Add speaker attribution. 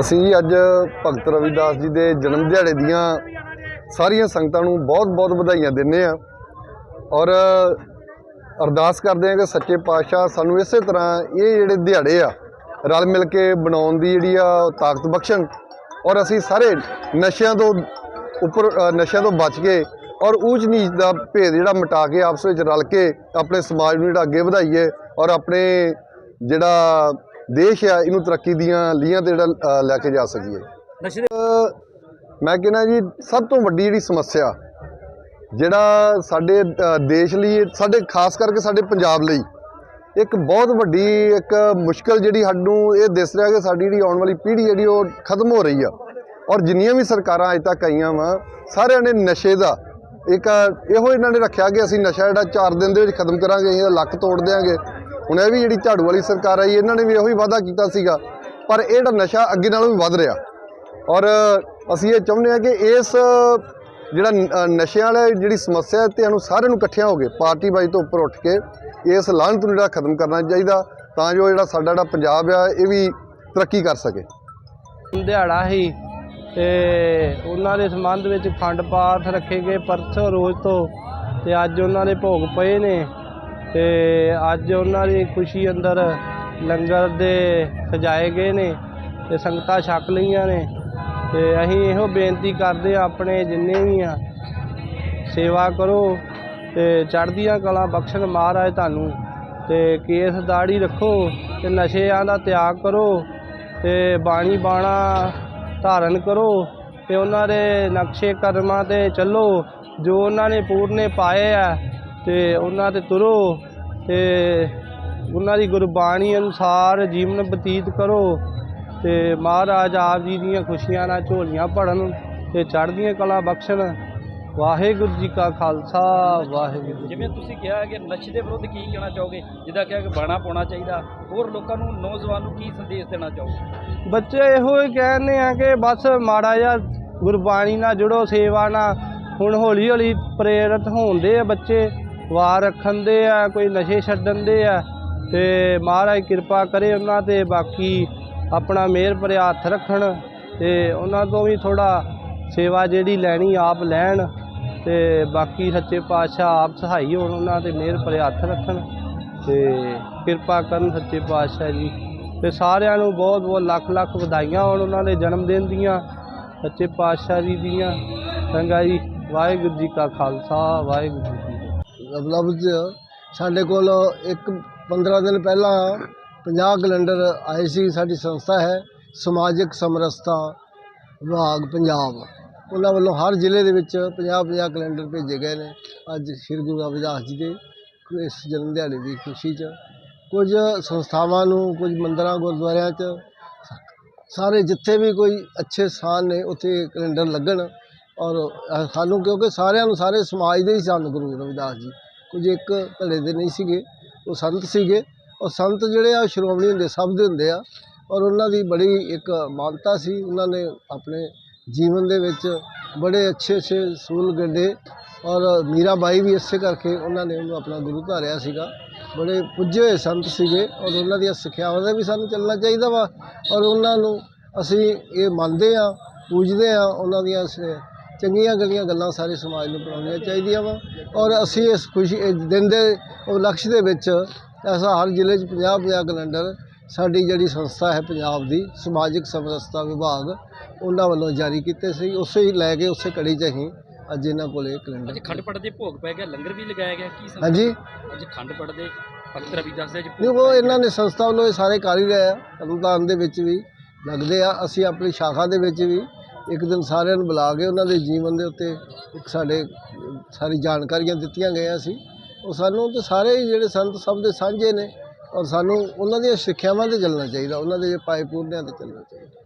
Speaker 1: ਅਸੀਂ ਜੀ ਅੱਜ ਭਗਤ ਰਵਿਦਾਸ ਜੀ ਦੇ ਜਨਮ ਦਿਹਾੜੇ ਦੀਆਂ ਸਾਰੀਆਂ ਸੰਗਤਾਂ ਨੂੰ ਬਹੁਤ-ਬਹੁਤ ਵਧਾਈਆਂ ਦਿੰਦੇ ਆ ਔਰ ਅਰਦਾਸ ਕਰਦੇ ਆ ਕਿ ਸੱਚੇ ਪਾਤਸ਼ਾਹ ਸਾਨੂੰ ਇਸੇ ਤਰ੍ਹਾਂ ਇਹ ਜਿਹੜੇ ਦਿਹਾੜੇ ਆ, ਰਲ ਮਿਲ ਕੇ ਬਣਾਉਣ ਦੀ ਜਿਹੜੀ ਆ ਤਾਕਤ ਬਖਸ਼ਣ। ਔਰ ਅਸੀਂ ਸਾਰੇ ਨਸ਼ਿਆਂ ਤੋਂ ਉੱਪਰ ਨਸ਼ਿਆਂ ਤੋਂ ਬਚ ਕੇ ਔਰ ਊਚ ਨੀਚ ਦਾ ਭੇਦ ਜਿਹੜਾ ਮਿਟਾ ਕੇ ਆਪਸ ਵਿੱਚ ਰਲ ਕੇ ਆਪਣੇ ਸਮਾਜ ਨੂੰ ਜਿਹੜਾ ਅੱਗੇ ਵਧਾਈਏ ਔਰ ਆਪਣੇ ਜਿਹੜਾ ਦੇਸ਼ ਆ ਇਹਨੂੰ ਤਰੱਕੀ ਦੀਆਂ ਲੀਹਾਂ ਤੇ ਜਿਹੜਾ ਲੈ ਕੇ ਜਾ ਸਕੀਏ।
Speaker 2: ਨਸ਼ੇ
Speaker 1: ਮੈਂ ਕਹਿੰਦਾ ਜੀ ਸਭ ਤੋਂ ਵੱਡੀ ਜਿਹੜੀ ਸਮੱਸਿਆ ਜਿਹੜਾ ਸਾਡੇ ਦੇਸ਼ ਲਈ ਸਾਡੇ ਖਾਸ ਕਰਕੇ ਸਾਡੇ ਪੰਜਾਬ ਲਈ ਇੱਕ ਬਹੁਤ ਵੱਡੀ ਇੱਕ ਮੁਸ਼ਕਲ ਜਿਹੜੀ ਸਾਨੂੰ ਇਹ ਦਿਸ ਰਿਹਾ ਕਿ ਸਾਡੀ ਜਿਹੜੀ ਆਉਣ ਵਾਲੀ ਪੀੜ੍ਹੀ ਜਿਹੜੀ ਉਹ ਖਤਮ ਹੋ ਰਹੀ ਆ। ਔਰ ਜਿੰਨੀਆਂ ਵੀ ਸਰਕਾਰਾਂ ਅਜੇ ਤੱਕ ਆਈਆਂ ਵਾ ਸਾਰਿਆਂ ਨੇ ਨਸ਼ੇ ਦਾ ਇੱਕ ਇਹੋ ਇਹਨਾਂ ਨੇ ਰੱਖਿਆ ਕਿ ਅਸੀਂ ਨਸ਼ਾ ਜਿਹੜਾ 4 ਦਿਨ ਦੇ ਵਿੱਚ ਖਤਮ ਕਰਾਂਗੇ ਅਸੀਂ ਇਹਦਾ ਲੱਕ ਤੋੜ ਦਿਆਂਗੇ। ਹੁਣ ਇਹ ਵੀ ਜਿਹੜੀ ਝਾੜੂ ਵਾਲੀ ਸਰਕਾਰ ਆਈ, ਇਹਨਾਂ ਨੇ ਵੀ ਇਹੋ ਹੀ ਵਾਅਦਾ ਕੀਤਾ ਸੀਗਾ। ਪਰ ਇਹ ਜਿਹੜਾ ਨਸ਼ਾ ਅੱਗੇ ਨਾਲੋਂ ਵੀ ਵੱਧ ਰਿਹਾ। ਔਰ ਅਸੀਂ ਇਹ ਚਾਹੁੰਦੇ ਹਾਂ ਕਿ ਇਸ, ਜਿਹੜਾ ਨ- ਨਸ਼ਿਆਂ ਵਾਲੀ ਜਿਹੜੀ ਸਮੱਸਿਆ ਹੈ ਤੇ ਸਾਨੂੰ ਸਾਰਿਆਂ ਨੂੰ ਇਕੱਠਿਆਂ ਹੋ ਕੇ, ਪਾਰਟੀ ਬਾਈ ਤੋਂ ਉੱਪਰ ਉੱਠ ਕੇ ਇਸ ਲਾਹਨਤ ਨੂੰ ਜਿਹੜਾ ਖਤਮ ਕਰਨਾ ਚਾਹੀਦਾ, ਤਾਂ ਜੋ ਜਿਹੜਾ ਸਾਡਾ ਜਿਹੜਾ ਪੰਜਾਬ ਆ, ਇਹ ਵੀ ਤਰੱਕੀ ਕਰ ਸਕੇ।
Speaker 3: ਦਿਹਾੜਾ ਸੀ ਤੇ ਉਹਨਾਂ ਦੇ ਸੰਬੰਧ ਵਿੱਚ ਖੰਡ ਪਾਠ ਰੱਖੇ ਗਏ ਪਰਸੋਂ ਰੋਜ਼ ਤੋਂ ਤੇ ਅੱਜ ਉਹਨਾਂ ਦੇ ਭੋਗ ਪਏ ਨੇ। ਤੇ ਅੱਜ ਉਹਨਾਂ ਦੀ ਖੁਸ਼ੀ ਅੰਦਰ ਲੰਗਰ ਦੇ ਸਜਾਏ ਗਏ ਨੇ ਤੇ ਸੰਗਤਾਂ ਛਕ ਲਈਆਂ ਨੇ ਤੇ ਅਸੀਂ ਇਹੋ ਬੇਨਤੀ ਕਰਦੇ ਆ ਆਪਣੇ ਜਿੰਨੇ ਵੀ ਆ, ਸੇਵਾ ਕਰੋ ਤੇ ਚੜ੍ਹਦੀਆਂ ਕਲਾ ਬਖਸ਼ਣ ਮਹਾਰਾਜ ਤੁਹਾਨੂੰ ਤੇ ਕੇਸ ਦਾੜੀ ਰੱਖੋ ਤੇ ਨਸ਼ਿਆਂ ਦਾ ਤਿਆਗ ਕਰੋ ਤੇ ਬਾਣੀ ਬਾਣਾ ਧਾਰਨ ਕਰੋ ਤੇ ਉਹਨਾਂ ਦੇ ਨਕਸ਼ੇ ਕਰਮਾਂ ਤੇ ਚੱਲੋ ਜੋ ਉਹਨਾਂ ਨੇ ਪੂਰਨੇ ਪਾਏ ਆ ਤੇ ਉਹਨਾਂ ਤੇ ਤੁਰੋ ਤੇ ਉਹਨਾਂ ਦੀ ਗੁਰਬਾਣੀ ਅਨੁਸਾਰ ਜੀਵਨ ਬਤੀਤ ਕਰੋ ਤੇ ਮਹਾਰਾਜ ਆਪ ਜੀ ਦੀਆਂ ਖੁਸ਼ੀਆਂ ਨਾਲ ਝੋਲੀਆਂ ਭਰਨ ਤੇ ਚੜ੍ਹਦੀਆਂ ਕਲਾ ਬਖਸ਼ਣ। ਵਾਹਿਗੁਰੂ ਜੀ ਕਾ ਖਾਲਸਾ ਵਾਹਿਗੁਰੂ
Speaker 2: ਜਿਵੇਂ ਤੁਸੀਂ ਕਿਹਾ ਕਿ ਨਸ਼ੇ ਦੇ ਵਿਰੁੱਧ ਕੀ ਕਹਿਣਾ ਚਾਹੋਗੇ? ਜਿੱਦਾਂ ਕਿਹਾ ਕਿ ਬਾਣਾ ਪਾਉਣਾ ਚਾਹੀਦਾ। ਹੋਰ ਲੋਕਾਂ ਨੂੰ ਨੌਜਵਾਨ ਨੂੰ ਕੀ ਸੰਦੇਸ਼ ਦੇਣਾ ਚਾਹੋਗੇ?
Speaker 3: ਬੱਚੇ ਇਹੋ ਹੀ ਕਹਿੰਦੇ ਆ ਕਿ ਬਸ ਮਾੜਾ ਜਿਹਾ ਗੁਰਬਾਣੀ ਨਾਲ ਜੁੜੋ ਸੇਵਾ ਨਾਲ। ਹੁਣ ਹੌਲੀ ਹੌਲੀ ਪ੍ਰੇਰਿਤ ਹੁੰਦੇ ਆ ਬੱਚੇ। ਵਾਰ ਰੱਖਣ ਦੇ ਆ, ਕੋਈ ਨਸ਼ੇ ਛੱਡਣ ਦੇ ਆ, ਤੇ ਮਹਾਰਾਜ ਕਿਰਪਾ ਕਰੇ ਉਹਨਾਂ ਤੇ, ਬਾਕੀ ਆਪਣਾ ਮਿਹਰ ਭਰਿਆ ਹੱਥ ਰੱਖਣ, ਤੇ ਉਹਨਾਂ ਤੋਂ ਵੀ ਥੋੜਾ ਸੇਵਾ ਜਿਹੜੀ ਲੈਣੀ ਆਪ ਲੈਣ, ਤੇ ਬਾਕੀ ਸੱਚੇ ਪਾਤਸ਼ਾਹ ਆਪ ਸਹਾਈ ਹੋਣ ਉਹਨਾਂ ਤੇ ਮਿਹਰ ਭਰਿਆ ਹੱਥ ਰੱਖਣ, ਤੇ ਕਿਰਪਾ ਕਰਨ ਸੱਚੇ ਪਾਤਸ਼ਾਹ ਜੀ। ਤੇ ਸਾਰਿਆਂ ਨੂੰ ਬਹੁਤ ਬਹੁਤ ਲੱਖ ਲੱਖ ਵਧਾਈਆਂ ਹੋਣ ਉਹਨਾਂ ਦੇ ਜਨਮ ਦਿਨ ਦੀਆਂ, ਸੱਚੇ ਪਾਤਸ਼ਾਹ ਜੀ ਦੀਆਂ। ਚੰਗਾ ਜੀ, ਵਾਹਿਗੁਰੂ ਜੀ ਕਾ ਖਾਲਸਾ, ਵਾਹਿਗੁਰੂ ਜੀ
Speaker 4: ਲਫ਼ਜ਼ ਸਾਡੇ ਕੋਲ ਇੱਕ 15 ਦਿਨ ਪਹਿਲਾਂ 50 ਕੈਲੰਡਰ ਆਏ ਸੀ। ਸਾਡੀ ਸੰਸਥਾ ਹੈ ਸਮਾਜਿਕ ਸਮਰਸਤਾ ਵਿਭਾਗ ਪੰਜਾਬ। ਉਹਨਾਂ ਵੱਲੋਂ ਹਰ ਜ਼ਿਲ੍ਹੇ ਦੇ ਵਿੱਚ 50-50 ਕੈਲੰਡਰ ਭੇਜੇ ਗਏ ਨੇ। ਅੱਜ ਸ੍ਰੀ ਗੁਰੂ ਰਵਿਦਾਸ ਜੀ ਦੇ ਇਸ ਜਨਮ ਦਿਹਾੜੇ ਦੀ ਖੁਸ਼ੀ 'ਚ ਕੁਝ ਸੰਸਥਾਵਾਂ ਨੂੰ, ਕੁਝ ਮੰਦਰਾਂ, ਗੁਰਦੁਆਰਿਆਂ 'ਚ ਸਾਰੇ ਜਿੱਥੇ ਵੀ ਕੋਈ ਅੱਛੇ ਸਥਾਨ ਨੇ, ਉੱਥੇ ਕੈਲੰਡਰ ਲੱਗਣ। ਔਰ ਸਾਨੂੰ ਕਿਉਂਕਿ ਸਾਰਿਆਂ ਨੂੰ ਸਾਰੇ ਸਮਾਜ ਦੇ ਹੀ ਸਨ ਗੁਰੂ ਰਵਿਦਾਸ ਜੀ। ਕੁਝ ਇੱਕ ਧੜੇ ਦੇ ਨਹੀਂ ਸੀਗੇ, ਉਹ ਸੰਤ ਸੀਗੇ। ਔਰ ਸੰਤ ਜਿਹੜੇ ਆ ਸ਼੍ਰੋਮਣੀ ਹੁੰਦੇ, ਸਭ ਦੇ ਹੁੰਦੇ ਆ। ਔਰ ਉਹਨਾਂ ਦੀ ਬੜੀ ਇੱਕ ਮਾਨਤਾ ਸੀ। ਉਹਨਾਂ ਨੇ ਆਪਣੇ ਜੀਵਨ ਦੇ ਵਿੱਚ ਬੜੇ ਅੱਛੇ ਅੱਛੇ ਸੂਲ ਗੱਡੇ ਔਰ ਮੀਰਾਬਾਈ ਵੀ ਇਸੇ ਕਰਕੇ ਉਹਨਾਂ ਨੇ ਉਹਨੂੰ ਆਪਣਾ ਗੁਰੂ ਧਾਰਿਆ ਸੀਗਾ। ਬੜੇ ਪੁੱਜੇ ਹੋਏ ਸੰਤ ਸੀਗੇ ਔਰ ਉਹਨਾਂ ਦੀਆਂ ਸਿੱਖਿਆਵਾਂ ਦਾ ਵੀ ਸਾਨੂੰ ਚੱਲਣਾ ਚਾਹੀਦਾ ਵਾ। ਔਰ ਉਹਨਾਂ ਨੂੰ ਅਸੀਂ ਇਹ ਮੰਨਦੇ ਆ ਪੂਜਦੇ ਆ ਉਹਨਾਂ ਦੀਆਂ ਚੰਗੀਆਂ ਗਲੀਆਂ ਗੱਲਾਂ ਸਾਰੇ ਸਮਾਜ ਨੂੰ ਪੜਾਉਣੀਆਂ ਚਾਹੀਦੀਆਂ ਵਾ। ਔਰ ਅਸੀਂ ਇਸ ਖੁਸ਼ੀ ਇਸ ਦਿਨ ਦੇ ਉਪਲਕਸ਼ ਦੇ ਵਿੱਚ ਐਸਾ ਹਰ ਜ਼ਿਲ੍ਹੇ 'ਚ 50 50 ਕੈਲੰਡਰ ਸਾਡੀ ਜਿਹੜੀ ਸੰਸਥਾ ਹੈ ਪੰਜਾਬ ਦੀ ਸਮਾਜਿਕ ਸਮਰਸਤਾ ਵਿਭਾਗ ਉਹਨਾਂ ਵੱਲੋਂ ਜਾਰੀ ਕੀਤੇ ਸੀ। ਉਸੇ ਹੀ ਲੈ ਕੇ ਉਸੇ ਕੜੀ 'ਚ ਅਸੀਂ ਅੱਜ ਇਹਨਾਂ ਕੋਲੇ ਕੈਲੰਡਰ
Speaker 2: ਅੱਜ ਖੰਡ ਪੜ ਦੇ ਭੋਗ ਪੈ ਗਿਆ ਲੰਗਰ ਵੀ ਲਗਾਇਆ ਗਿਆ ਕੀ ਸੰਦੇਸ਼?
Speaker 4: ਹਾਂਜੀ।
Speaker 2: ਅੱਜ ਖੰਡ ਪੜ ਦੇ ਭਗਤ ਰਵਿਦਾਸ ਦੇ ਅੱਜ
Speaker 4: ਨਹੀਂ
Speaker 2: ਭੋਗ
Speaker 4: ਉਹ ਇਹਨਾਂ ਨੇ ਸੰਸਥਾ ਵੱਲੋਂ ਇਹ ਸਾਰੇ ਕਰ ਹੀ ਰਹੇ ਤਰਨਤਾਰਨ ਦੇ ਵਿੱਚ ਵੀ ਲੱਗਦੇ ਆ। ਅਸੀਂ ਆਪਣੀ ਸ਼ਾਖਾ ਦੇ ਵਿੱਚ ਵੀ ਇੱਕ ਦਿਨ ਸਾਰਿਆਂ ਨੂੰ ਬੁਲਾ ਕੇ ਉਹਨਾਂ ਦੇ ਜੀਵਨ ਦੇ ਉੱਤੇ ਇੱਕ ਸਾਡੇ, ਸਾਰੀ ਜਾਣਕਾਰੀਆਂ ਦਿੱਤੀਆਂ ਗਈਆਂ ਸੀ। ਉਹ ਸਾਨੂੰ ਤੇ ਸਾਰੇ ਹੀ ਜਿਹੜੇ ਸੰਤ ਸਭ ਦੇ ਸਾਂਝੇ ਨੇ ਔਰ ਸਾਨੂੰ ਉਹਨਾਂ ਦੀਆਂ ਸਿੱਖਿਆਵਾਂ ਤੇ ਚੱਲਣਾ ਚਾਹੀਦਾ, ਉਹਨਾਂ ਦੇ ਪਾਏ ਪੂਰਨਿਆਂ ਤੇ ਚੱਲਣਾ ਚਾਹੀਦਾ।